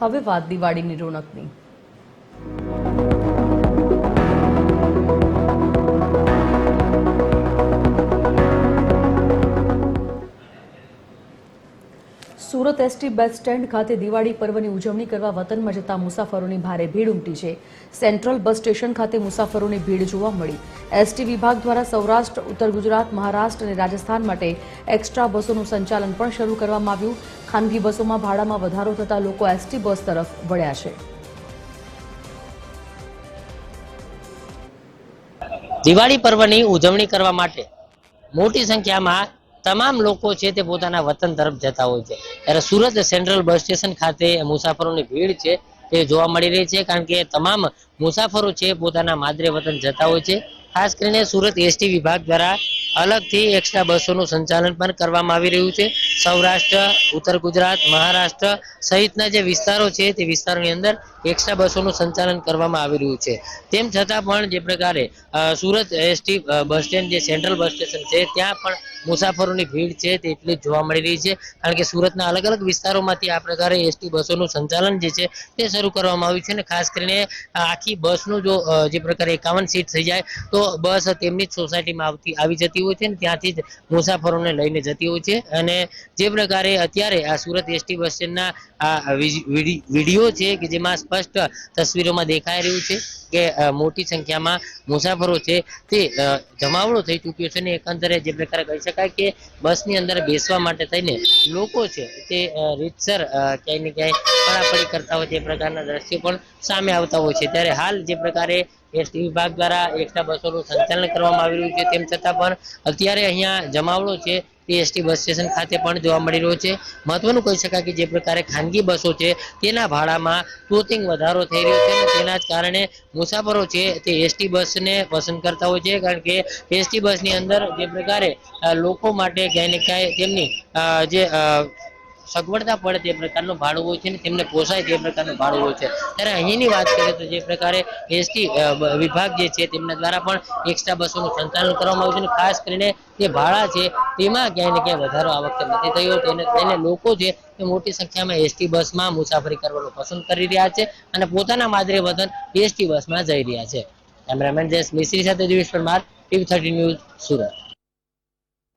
હવે વાત દિવાળીની રોનકની. સુરત એસટી બસ સ્ટેન્ડ ખાતે દિવાળી પર્વની ઉજવણી કરવા વતનમાં જતા મુસાફરોની ભારે ભીડ ઉમટી છે. સેન્ટ્રલ બસ સ્ટેશન ખાતે મુસાફરોની ભીડ જોવા મળી. એસટી વિભાગ દ્વારા સૌરાષ્ટ્ર, ઉત્તર ગુજરાત, મહારાષ્ટ્ર અને રાજસ્થાન માટે એક્સ્ટ્રા બસોનું સંચાલન પણ શરૂ કરવામાં આવ્યું. ખાનગી બસોમાં ભાડામાં વધારો થતાં લોકો એસટી બસ તરફ વળ્યા છે. દિવાળી પર્વની ઉજવણી કરવા માટે મોટી સંખ્યામાં તમામ લોકો છે તે પોતાના વતન તરફ જતા હોય છે. ત્યારે સુરત સેન્ટ્રલ બસ સ્ટેશન ખાતે મુસાફરોની ભીડ છે તે જોવા મળી રહી છે કારણ કે તમામ મુસાફરો છે પોતાના માદરે વતન જતા હોય છે. ખાસ કરીને સુરત એસટી વિભાગ દ્વારા અલગથી એક્સ્ટ્રા બસોનું સંચાલન પણ કરવામાં આવી રહ્યું છે. સૌરાષ્ટ્ર, ઉત્તર ગુજરાત, મહારાષ્ટ્ર સહિતના જે વિસ્તારો છે તે વિસ્તારોની અંદર એક્સ્ટ્રા બસોનું સંચાલન કરવામાં આવી રહ્યું છે. તેમ છતાં પણ જે પ્રકારે સુરત એસટી બસ સ્ટેન્ડ જે સેન્ટ્રલ બસ સ્ટેશન છે, ત્યાં પણ મુસાફરોની ભીડ છે તે એટલી જ જોવા મળી રહી છે. કારણ કે સુરતના અલગ અલગ વિસ્તારોમાંથી આ પ્રકારે એસટી બસોનું સંચાલન જે છે તે શરૂ કરવામાં આવ્યું છે અને ખાસ કરીને આખી બસનું જો જે પ્રકારે એકાવન સીટ થઈ જાય તો બસ તેમની જ સોસાયટીમાં આવતી, આવી જતી હોય છે અને ત્યાંથી જ મુસાફરોને લઈને જતી હોય છે. અને જે પ્રકારે અત્યારે આ સુરત એસટી બસ સ્ટેન્ડના આ વીડિયો છે કે જેમાં સ્પષ્ટ તસવીરોમાં દેખાઈ રહ્યું છે કે મોટી સંખ્યામાં મુસાફરો છે તે જમાવડો થઈ ચૂક્યો છે ને એકંદરે જે પ્રકારે કહી શકાય કે બસની અંદર બેસવા માટે થઈને લોકો છે તે રીતસર ક્યાંય ને ક્યાંય પડાપડી કરતા હોય તે પ્રકારના દ્રશ્યો પણ સામે આવતા હોય છે. ત્યારે હાલ જે પ્રકારે એસટી વિભાગ દ્વારા એકતા બસોનું સંચાલન કરવામાં આવી રહ્યું છે, તેમ છતાં પણ અત્યારે અહીંયા જમાવડો છે તે એસટી બસ સ્ટેશન ખાતે પણ જોવા મળી રહ્યો છે. મહત્વનું કહી શકાય કે જે પ્રકારે ખાનગી બસો છે, તેના ભાડામાં તોતિંગ વધારો થઈ રહ્યો છે અને તેના જ કારણે મુસાફરો છે તે એસટી બસને પસંદ કરતા હોય છે, કારણ કે એસટી બસની અંદર જે પ્રકારે લોકો માટે ક્યાંય ને ક્યાંય તેમની જે સગવડતા પડે તે પ્રકારનું ભાડું હોય છે અને તેમને પોસાય તે પ્રકારનું ભાડું હોય છે. ત્યારે અહીંની વાત કરીએ તો જે પ્રકારે એસટી વિભાગ જે છે તેમના દ્વારા પણ એક્સ્ટ્રા બસોનું સંચાલન કરવામાં આવ્યું છે અને ખાસ કરીને જે ભાડા છે તેમાં ક્યાંય ને ક્યાંય વધારો આ વખતે નથી થયો. તેને તેને લોકો છે તે મોટી સંખ્યામાં એસટી બસમાં મુસાફરી કરવાનું પસંદ કરી રહ્યા છે અને પોતાના માદરે વતન એસટી બસમાં જઈ રહ્યા છે. કેમેરામેન જયેશ મિસ્ત્રી સાથે Divesh Parmar TV thirty news Surat.